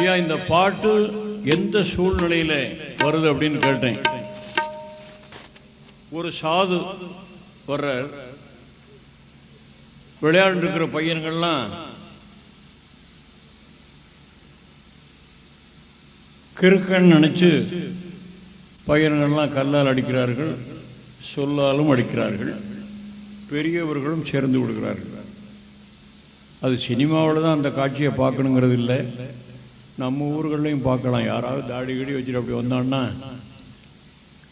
ஐயா இந்த பாட்டு எந்த சூழ்நிலையில வருது அப்படின்னு கேட்டேன். ஒரு சாது வர்றார். விளையாண்டு இருக்கிற பையன்கள்லாம் கிறுக்கன்னு நினைச்சு பையன்கள்லாம் கல்லால் அடிக்கிறார்கள் சொல்லாலும் அடிக்கிறார்கள் பெரியவர்களும் சேர்ந்து விடுகிறார்கள். அது சினிமாவில் தான் அந்த காட்சியை பார்க்கணுங்கிறது இல்லை. நம்ம ஊர்களையும் பார்க்கலாம். யாராவது தாடி கடி வச்சுட்டு அப்படி வந்தான்னா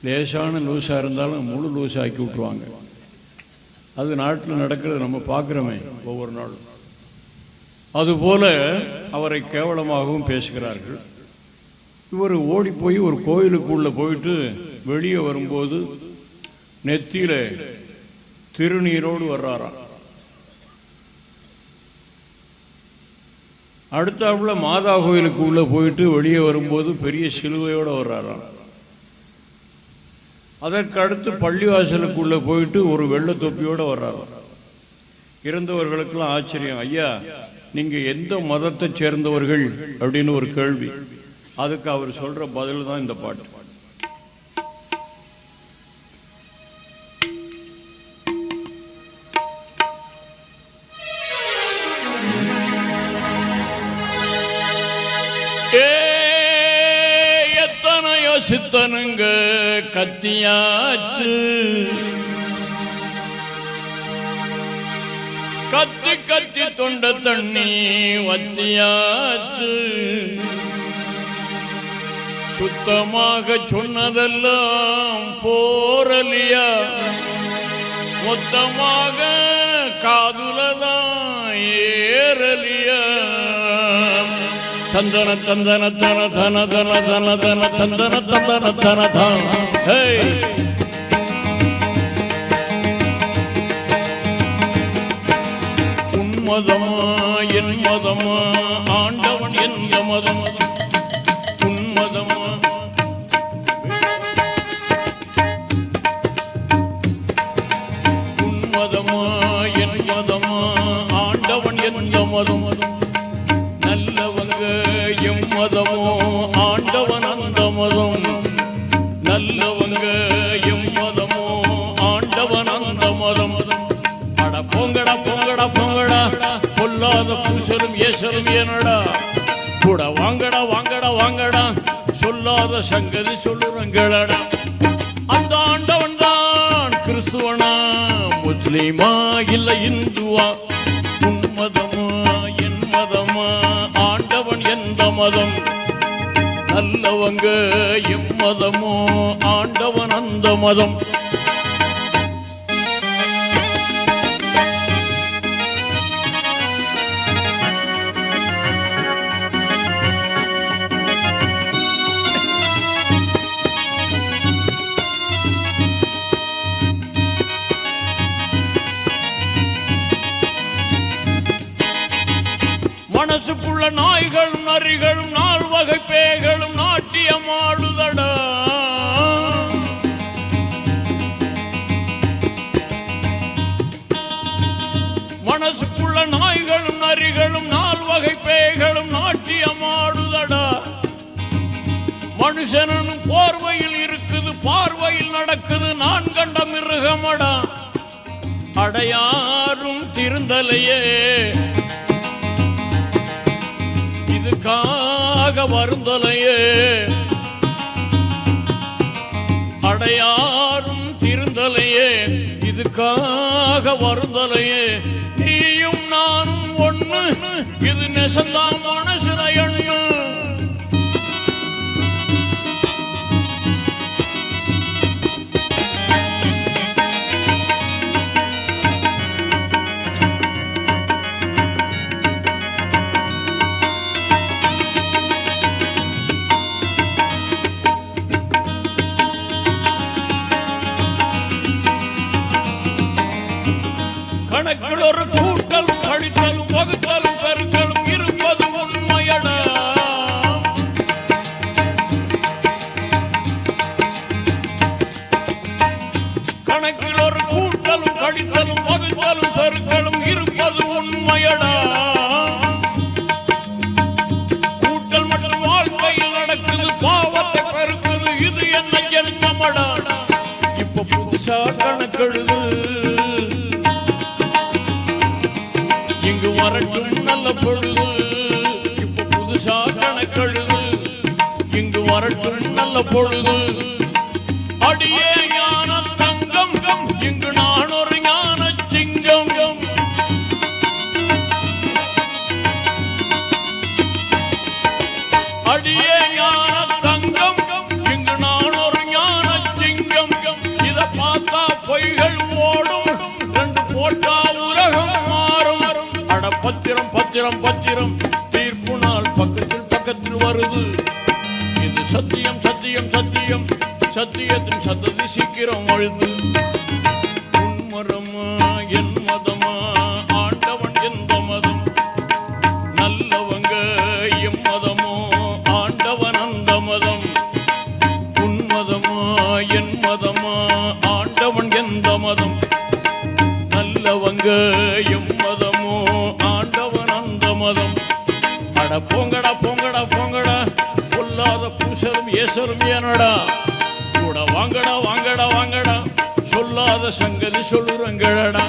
லேசான லூஸாக இருந்தாலும் முழு லூஸ் ஆக்கி விட்ருவாங்க அது நாட்டில் நடக்கிறது நம்ம பார்க்குறோமே ஒவ்வொரு நாளும். அதுபோல அவரை கேவலமாகவும் பேசுகிறார்கள். இவர் ஓடி போய் ஒரு கோயிலுக்குள்ளே போயிட்டு வெளியே வரும்போது நெத்தியில் திருநீரோடு வர்றாராம். அடுத்தாப்புல மாதா கோயிலுக்கு உள்ள போயிட்டு வெளியே வரும்போது பெரிய சிலுவையோடு வர்றாராம். அதற்கு அடுத்து பள்ளிவாசலுக்குள்ள போயிட்டு ஒரு வெள்ளை தொப்பியோட வர்றாராம். இறந்தவர்களுக்கெல்லாம் ஆச்சரியம் ஐயா நீங்க எந்த மதத்தை சேர்ந்தவர்கள்? அப்படின்னு ஒரு கேள்வி. அதுக்கு அவர் சொல்ற பதில் தான் இந்த பாட்டு. சித்தனுங்க கத்தியாச்சு. கத்தி கத்தி தொண்ட தண்ணி வத்தியாச்சு. சுத்தமாக சொன்னதெல்லாம் போரலியா மொத்தமாக காதுலதான் ஏறலியா? தந்தன தந்தன தன தன தன தன தன தந்தன தந்தன தன தன ஹேய் உன்மதமா என் மதமா ஆண்டவன் எந்த மதம். பூசலும் என்னடா? கூட வாங்கடா வாங்கடா வாங்கடா. சொல்லாத சங்கதி சொல்லுறங்களடா அந்த ஆண்டவன் தான் கிறிஸ்துவனா முஸ்லீமா இல்ல இந்துவா? உன் மதமா என் மதமா? ஆண்டவன் எந்த மதம்? நல்லவங்க எம் மதமோ? ஆண்டவன் அந்த மதம். உள்ள நாய்களும் நரிகளும் நால் வகை பேய்களும் நாட்டியமாடுதடா மனசுக்குள்ள நாய்களும் நரிகளும் நால் வகை பேய்களும் நாட்டியமாடுதடா மனுஷனும் போர்வையில் இருக்குது பார்வையில் நடக்குது நான் கண்ட மிருகமடா. அடையாரும் திருந்தலையே. வருந்தலையே அடையாரும் திருந்தலையே இதுக்காக வருந்தலையே. நீயும் நானும் ஒண்ணு இது நெசந்தான் மனசுல எண்ணு கணக்கில் ஒரு கூட்டல் கழித்தலும் வகுத்தலும் பெருக்கலும் இருப்பது உண்மையட. கணக்கில் ஒரு கூட்டலும் கழித்தலும் வகுத்தலும் பெருக்கலும் இருப்பது உண்மையட. கூட்டல் மற்றும் வாழ்க்கையில் நடக்குது பாவத்தை பெருக்குது இது என்ன ஜென்மமடா. இப்ப புதுசா கணக்கெழுது வரட்டும் நல்ல பொழுது. அடியே ஞான தங்கம் இங்கு நான் ஒரு ஞான சிங்கம். அடியே ஞான தங்கம் இங்கு நான் ஒரு ஞான சிங்கம். இத பார்த்தா பொய்கள் ஓடும் ரெண்டு போட்டா உலகம் மாறும். அட பத்திரம் பத்திரம் பத்திரம். பூசலும் கூட வாங்கடா வாங்கடா வாங்கடா. சொல்லாத சங்கதி சொல்லுறங்கடா